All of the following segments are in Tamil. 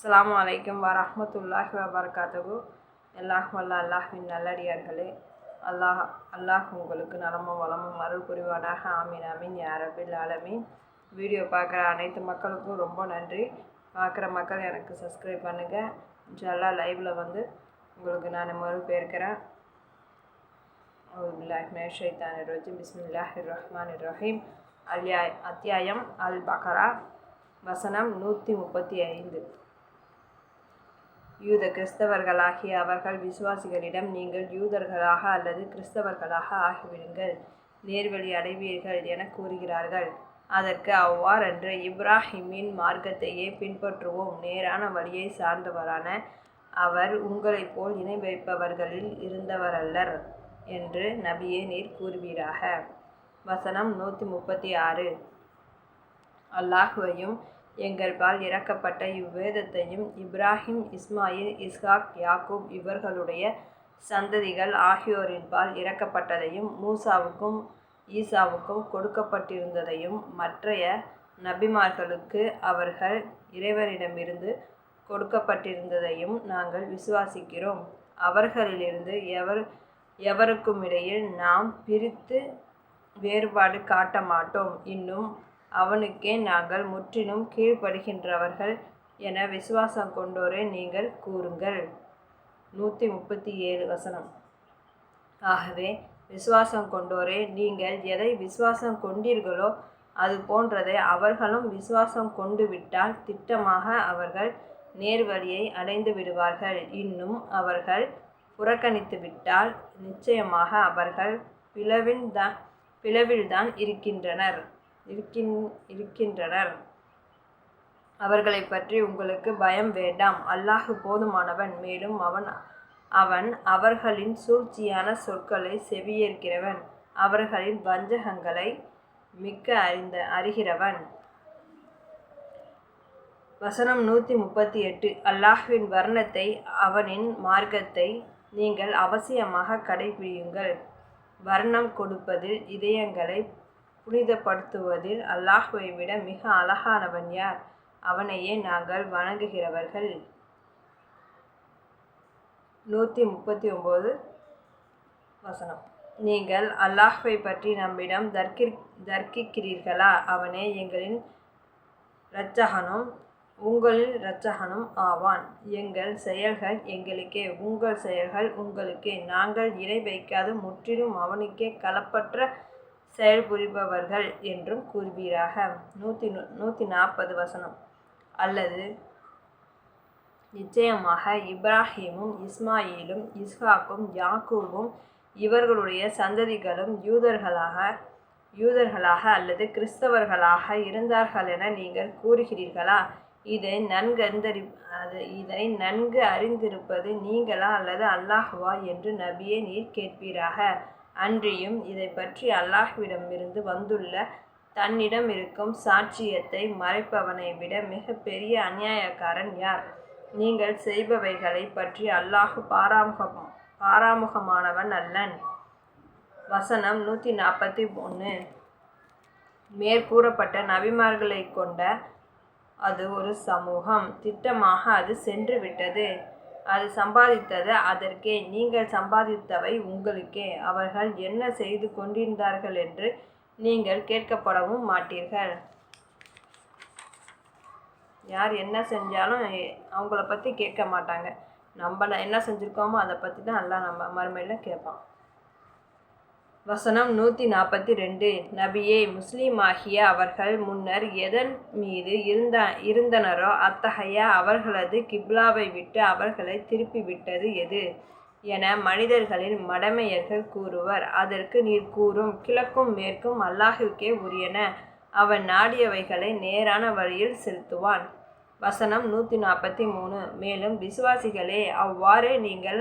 அஸ்லாம் அலைக்கும் வரமத்துல்லாஹி வபரகாத்துஹு. அல்லாஹ் வல்ல அல்லாஹின் நல்லடியார்களே. அல்லாஹ் அல்லாஹ் உங்களுக்கு நலமும் வளமும் அருள் புரிவானாக ஆமீன் ஆமீன் யாரபில் ஆலமீன். வீடியோ பார்க்குற அனைத்து மக்களுக்கும் ரொம்ப நன்றி. பார்க்குற மக்கள் எனக்கு சப்ஸ்கிரைப் பண்ணுங்கள் இன்ஷால்லா லைவில் வந்து உங்களுக்கு நான் மறுபெயர்க்கிறேன். ஷைத்தான் ரஜிம். பிஸ்மில்லாஹிர் ரஹ்மான் ரஹீம். அல்யா அத்தியாயம் அல் பக்ரா வசனம் நூற்றி முப்பத்தி ஐந்து. யூத கிறிஸ்தவர்களாகிய அவர்கள் விசுவாசிகளிடம் நீங்கள் யூதர்களாக அல்லது கிறிஸ்தவர்களாக ஆகிவிடுங்கள். நேர்வழி அடைவீர்கள் என கூறுகிறார்கள். அதற்கு அவ்வாறென்று இப்ராஹிமின் மார்க்கத்தையே பின்பற்றுவோம். நேரான வழியை சார்ந்தவரான அவர் உங்களைப் போல் இணை வைப்பவர்களில் இருந்தவரல்லர் என்று நபியே நீர் கூறுவீராக. வசனம் நூற்றி முப்பத்தி ஆறு. அல்லாஹுவையும் எங்கள் பால் இறக்கப்பட்ட இவ்வேதத்தையும் இப்ராஹிம் இஸ்மாயில் இஸ்ஹாக் யாக்கூப் இவர்களுடைய சந்ததிகள் ஆகியோரின் பால் இறக்கப்பட்டதையும் மூசாவுக்கும் ஈசாவுக்கும் கொடுக்கப்பட்டிருந்ததையும் மற்றைய நபிமார்களுக்கு அவர்கள் இறைவனிடமிருந்து கொடுக்கப்பட்டிருந்ததையும் நாங்கள் விசுவாசிக்கிறோம். அவர்களிலிருந்து எவர் எவருக்கும் இடையில் நாம் பிரித்து வேறுபாடு காட்ட மாட்டோம் இன்னும் அவனுக்கே நாங்கள் முற்றிலும் கீழ்ப்படுகின்றவர்கள் என விசுவாசம் கொண்டோரே நீங்கள் கூறுங்கள். நூற்றி முப்பத்தி ஏழு வசனம். ஆகவே விசுவாசம் கொண்டோரே நீங்கள் எதை விசுவாசம் கொண்டீர்களோ அது போன்றதை அவர்களும் விசுவாசம் கொண்டு விட்டால் திட்டமாக அவர்கள் நேர்வழியை அடைந்து விடுவார்கள். இன்னும் அவர்கள் புறக்கணித்து விட்டால் நிச்சயமாக அவர்கள் பிளவில் தான் பிளவில்தான் இருக்கின்றனர். இருக்கின் இருக்கின்றனர். அவர்களை பற்றி உங்களுக்கு பயம் வேண்டாம். அல்லாஹு போதுமானவன். மேலும் அவன் அவன் அவர்களின் சூழ்ச்சியான சொற்களை செவியேற்கிறவன். அவர்களின் வஞ்சகங்களை மிக்க அறிந்த அறிகிறவன். வசனம் நூற்றி முப்பத்தி எட்டு அல்லாஹ்வின் வர்ணத்தை அவனின் மார்க்கத்தை நீங்கள் அவசியமாக கடைபிடியுங்கள். வர்ணம் கொடுப்பதில் இதயங்களை புனிதப்படுத்துவதில் அல்லாஹுவை விட மிக அழகானவன் யார்? அவனையே நாங்கள் வணங்குகிறவர்கள். நூற்றி முப்பத்தி ஒம்பது வசனம். நீங்கள் அல்லாஹ்வை பற்றி நம்மிடம் தர்க்கி தர்க்கிக்கிறீர்களா? அவனே எங்களின் இரட்சகனும் உங்களின் இரட்சகனும் ஆவான். எங்கள் செயல்கள் எங்களுக்கே உங்கள் செயல்கள் உங்களுக்கே. நாங்கள் இணை வைக்காது முற்றிலும் அவனுக்கே களப்பற்ற செயல்புரிபவர்கள் என்றும் கூறுவீராக. நூற்றி நூற்றி நாற்பது வசனம். அல்லது நிச்சயமாக இப்ராஹீமும் இஸ்மாயிலும் இஸ்ஹாக்கும் யாக்கூபும் இவர்களுடைய சந்ததிகளும் யூதர்களாக யூதர்களாக அல்லது கிறிஸ்தவர்களாக இருந்தார்கள் என நீங்கள் கூறுகிறீர்களா? இதை நன்கந்தறி அது இதை நன்கு அறிந்திருப்பது நீங்களா அல்லது அல்லாஹுவா என்று நபியை நீர் கேட்பீராக. அன்றியும் இதை பற்றி அல்லாஹ்விடமிருந்து வந்துள்ள தன்னிடம் இருக்கும் சாட்சியத்தை மறைப்பவனை விட மிக பெரிய அநியாயக்காரன் யார்? நீங்கள் செய்பவைகளை பற்றி அல்லாஹு பாராமுகம் பாராமுகமானவன் அல்லன். வசனம் நூற்றி நாற்பத்தி ஒன்று மேற்கூறப்பட்ட நபிமார்களை கொண்ட அது ஒரு சமூகம். திட்டமாக அது சென்று விட்டது. அது சம்பாதித்தது அதற்கே. நீங்கள் சம்பாதித்தவை உங்களுக்கே. அவர்கள் என்ன செய்து கொண்டிருந்தார்கள் என்று நீங்கள் கேட்கப்படவும் மாட்டீர்கள். யார் என்ன செஞ்சாலும் அவங்கள பற்றி கேட்க மாட்டாங்க. நம்ம என்ன செஞ்சுருக்கோமோ அதை பற்றி தான் எல்லாம் நம்ம மறுமையில் கேட்பான் வசனம் நூற்றி நாற்பத்தி ரெண்டு நபியே முஸ்லீமாகிய அவர்கள் முன்னர் எதன் மீது இருந்த இருந்தனரோ அத்தகைய அவர்களது கிப்லாவை விட்டு அவர்களை திருப்பிவிட்டது எது? என மனிதர்களின் மடமையர்கள் கூறுவர். அதற்கு நீர் கூறும் கிழக்கும் மேற்கும் அல்லாஹுக்கே உரியன. அவன் நாடியவைகளை நேரான வழியில் செலுத்துவான். வசனம் நூற்றி நாற்பத்தி மூணு. மேலும் விசுவாசிகளே அவ்வாறு நீங்கள்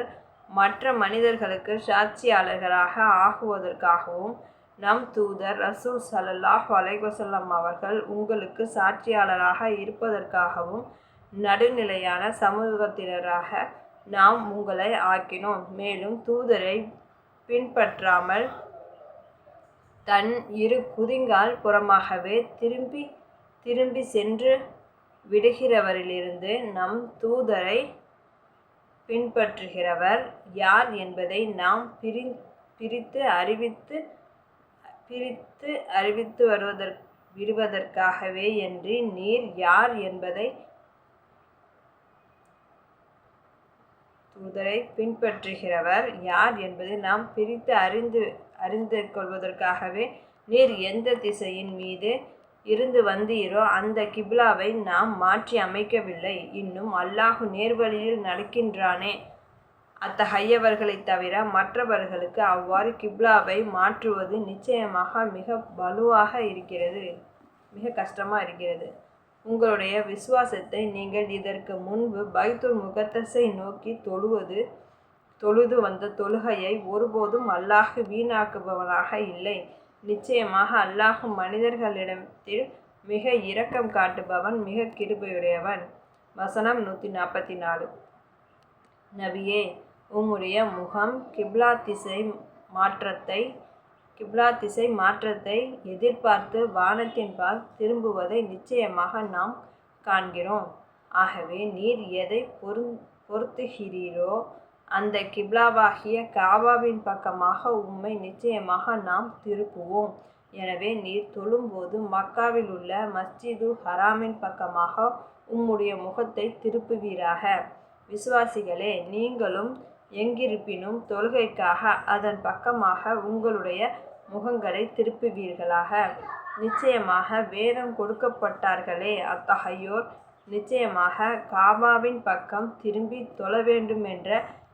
மற்ற மனிதர்களுக்கு சாட்சியாளர்களாக ஆகுவதற்காகவும் நம் தூதர் ரசூல் சல்லாஹ் அலைவசல்லம் அவர்கள் உங்களுக்கு சாட்சியாளராக இருப்பதற்காகவும் நடுநிலையான சமூகத்தினராக நாம் உங்களை ஆக்கினோம். மேலும் தூதரை பின்பற்றாமல் தன் இரு குதிங்கால் புறமாகவே திரும்பி திரும்பி சென்று விடுகிறவரிலிருந்து நம் தூதரை பின்பற்றுகிறவர் யார் என்பதை நாம் பிரி பிரித்து அறிவித்து பிரித்து அறிவித்து வருவதற் விடுவதற்காகவே என்று நீர் யார் என்பதை தூதரை பின்பற்றுகிறவர் யார் என்பதை நாம் பிரித்து அறிந்து அறிந்து கொள்வதற்காகவே நீர் எந்த திசையின் மீது இருந்து வந்தீரோ அந்த கிப்லாவை நாம் மாற்றி அமைக்கவில்லை. இன்னும் அல்லாஹு நேர்வழியில் நடக்கின்றானே. அத்தகையவர்களைத் தவிர மற்றவர்களுக்கு அவ்வாறு கிப்லாவை மாற்றுவது நிச்சயமாக மிக வலுவாக இருக்கிறது. மிக கஷ்டமாக இருக்கிறது. உங்களுடைய விசுவாசத்தை நீங்கள் இதற்கு முன்பு பைத்துல் முகத்தஸை நோக்கி தொழுவது தொழுது வந்த தொழுகையை ஒருபோதும் அல்லாஹ் வீணாக்குபவனாக இல்லை. நிச்சயமாக அல்லாஹும் மனிதர்களிடத்தில் மிக இரக்கம் காட்டுபவன் மிக கிருபையுடையவன். வசனம் நூற்றி நாற்பத்தி நாலு நபியே உம்முடைய முகம் கிப்லா திசை மாற்றத்தை கிப்லா திசை மாற்றத்தை எதிர்பார்த்து வானத்தின்பால் திரும்புவதை நிச்சயமாக நாம் காண்கிறோம். ஆகவே நீர் எதை பொரு பொருத்துகிறீரோ அந்த கிப்லாவாகிய காபாவின் பக்கமாக உம்மை நிச்சயமாக நாம் திருப்புவோம். எனவே நீர் தொழும்போது மக்காவில் உள்ள மஸ்ஜிது ஹராமின் பக்கமாக உம்முடைய முகத்தை திருப்புவீராக. விசுவாசிகளே நீங்களும் எங்கிருப்பினும் தொழுகைக்காக அதன் பக்கமாக உங்களுடைய முகங்களை திருப்புவீர்களாக. நிச்சயமாக வேதம் கொடுக்கப்பட்டார்களே அத்தகையோர் நிச்சயமாக காபாவின் பக்கம் திரும்பி தொழ வேண்டும் என்ற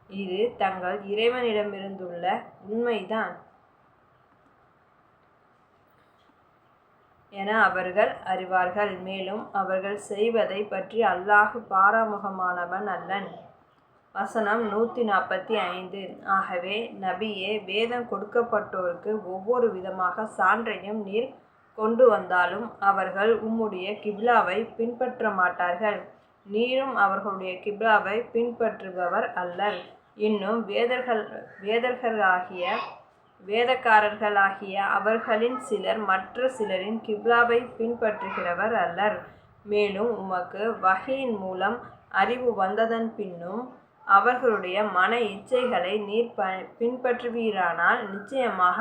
இது தங்கள் இறைவனிடமிருந்துள்ள உண்மைதான். என அவர்கள் அறிவார்கள். மேலும் அவர்கள் செய்வதை பற்றி அல்லாஹு பாராமுகமானவன் அல்லன். வசனம் நூற்றி நாற்பத்தி ஐந்து ஆகவே நபியே வேதம் கொடுக்கப்பட்டோருக்கு ஒவ்வொரு விதமாக சான்றையும் நீர் கொண்டு வந்தாலும் அவர்கள் உம்முடைய கிப்லாவை பின்பற்ற மாட்டார்கள் நீரும் அவர்களுடைய கிப்லாவை பின்பற்றுபவர் அல்லர். இன்னும் வேதர்கள் வேதர்களாகிய வேதக்காரர்களாகிய அவர்களின் சிலர் மற்ற சிலரின் கிப்லாவை பின்பற்றுகிறவர் அல்லர். மேலும் உமக்கு வகையின் மூலம் அறிவு வந்ததன் பின்னும் அவர்களுடைய மன இச்சைகளை நீர் ப பின்பற்றுவீரானால் நிச்சயமாக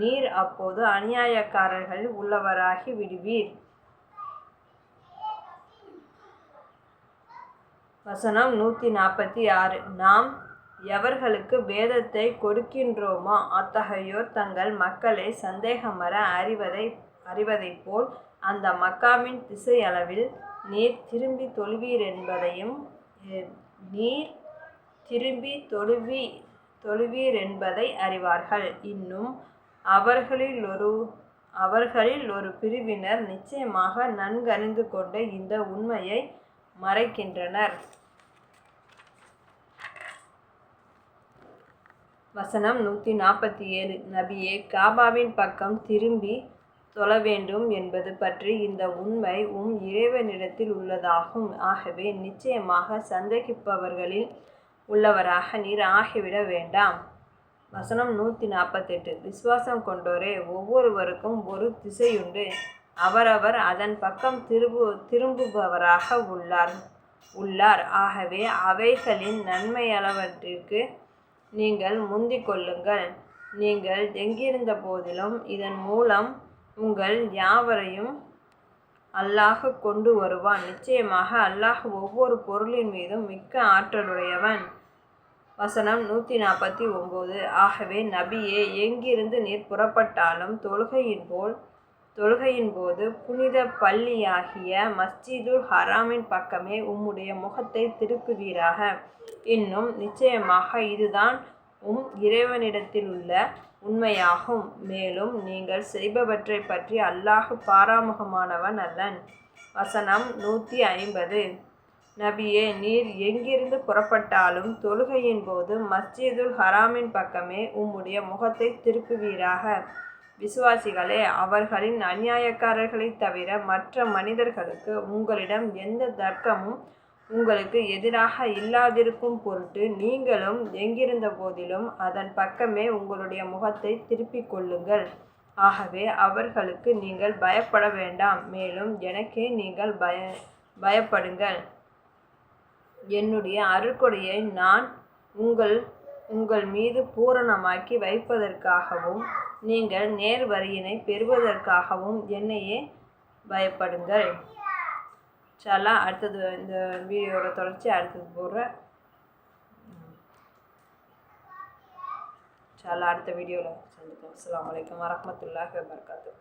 நீர் அப்போது அநியாயக்காரர்கள் உள்ளவராகி விடுவீர். வசனம் நூற்றி நாற்பத்தி ஆறு. நாம் எவர்களுக்கு வேதத்தை கொடுக்கின்றோமோ அத்தகையோர் தங்கள் மக்களை சந்தேகமற அறிவதை அறிவதைப் போல் அந்த மக்காவின் திசை அளவில் நீர் திரும்பி தொழுவீர் என்பதையும் நீர் திரும்பி தொழுவி தொழுவீர் என்பதை அறிவார்கள். இன்னும் அவர்களில் ஒரு அவர்களில் ஒரு பிரிவினர் நிச்சயமாக நன்கறிந்து கொண்டு இந்த உண்மையை மறைக்கின்றனர். வசனம் நூற்றி நாற்பத்தி ஏழு நபியே காபாவின் பக்கம் திரும்பி தொழ வேண்டும் என்பது பற்றி இந்த உண்மை உம் இறைவனிடத்தில் உள்ளதாகும். ஆகவே நிச்சயமாக சந்தேகிப்பவர்களில் உள்ளவராக நீர் ஆகிவிட வேண்டாம். வசனம் நூற்றி நாற்பத்தெட்டு. விசுவாசம் கொண்டோரே ஒவ்வொருவருக்கும் ஒரு திசையுண்டு. அவரவர் அதன் பக்கம் திரும்பு திரும்புபவராக உள்ளார் உள்ளார். ஆகவே அவைகளின் நன்மையளவற்றிற்கு நீங்கள் முந்திக் கொள்ளுங்கள். நீங்கள் எங்கிருந்த போதிலும் இதன் மூலம் உங்கள் யாவரையும் அல்லாஹ் கொண்டு வருவான். நிச்சயமாக அல்லாஹ் ஒவ்வொரு பொருளின் மீதும் மிக்க ஆற்றலுடையவன். வசனம் நூற்றி நாற்பத்தி ஒம்பது. ஆகவே நபியே எங்கிருந்து நீர் புறப்பட்டாலும் தொழுகையின் போல் தொழுகையின் போது புனித பள்ளியாகிய மஸ்ஜிதுல் ஹராமின் பக்கமே உம்முடைய முகத்தை திருப்புவீராக. இன்னும் நிச்சயமாக இதுதான் உம் இறைவனிடத்திலுள்ள உண்மையாகும். மேலும் நீங்கள் செய்பவற்றை பற்றி அல்லாஹ் பாராமுகமானவன் அல்லன். வசனம் நூற்றி ஐம்பது. நபியே நீர் எங்கிருந்து புறப்பட்டாலும் தொழுகையின் போது மஸ்ஜிதுல் ஹராமின் பக்கமே உம்முடைய முகத்தை திருப்புவீராக. விசுவாசிகளே அவர்களின் அநியாயக்காரர்களைத் தவிர மற்ற மனிதர்களுக்கு உங்களிடம் எந்த தர்க்கமும் உங்களுக்கு எதிராக இல்லாதிருக்கும் பொருட்டு நீங்களும் எங்கிருந்த போதிலும் அதன் பக்கமே உங்களுடைய முகத்தை திருப்பிக் கொள்ளுங்கள். ஆகவே அவர்களுக்கு நீங்கள் பயப்பட வேண்டாம். மேலும் எனக்கே நீங்கள் பய பயப்படுங்கள். என்னுடைய அருள்கொடையை நான் உங்கள் உங்கள் மீது பூரணமாக்கி வைப்பதற்காகவும் நீங்கள் நேர் வரியினை பெறுவதற்காகவும் என்னையே பயப்படுங்கள். சலா அடுத்தது இந்த வீடியோட தொடர்ச்சி அடுத்தது போடுறேன் சலா அடுத்த வீடியோவில் சந்திப்போம். அஸ்லாம் வலைக்கம் வரமத்துல்லாஹ் வபர்காத்து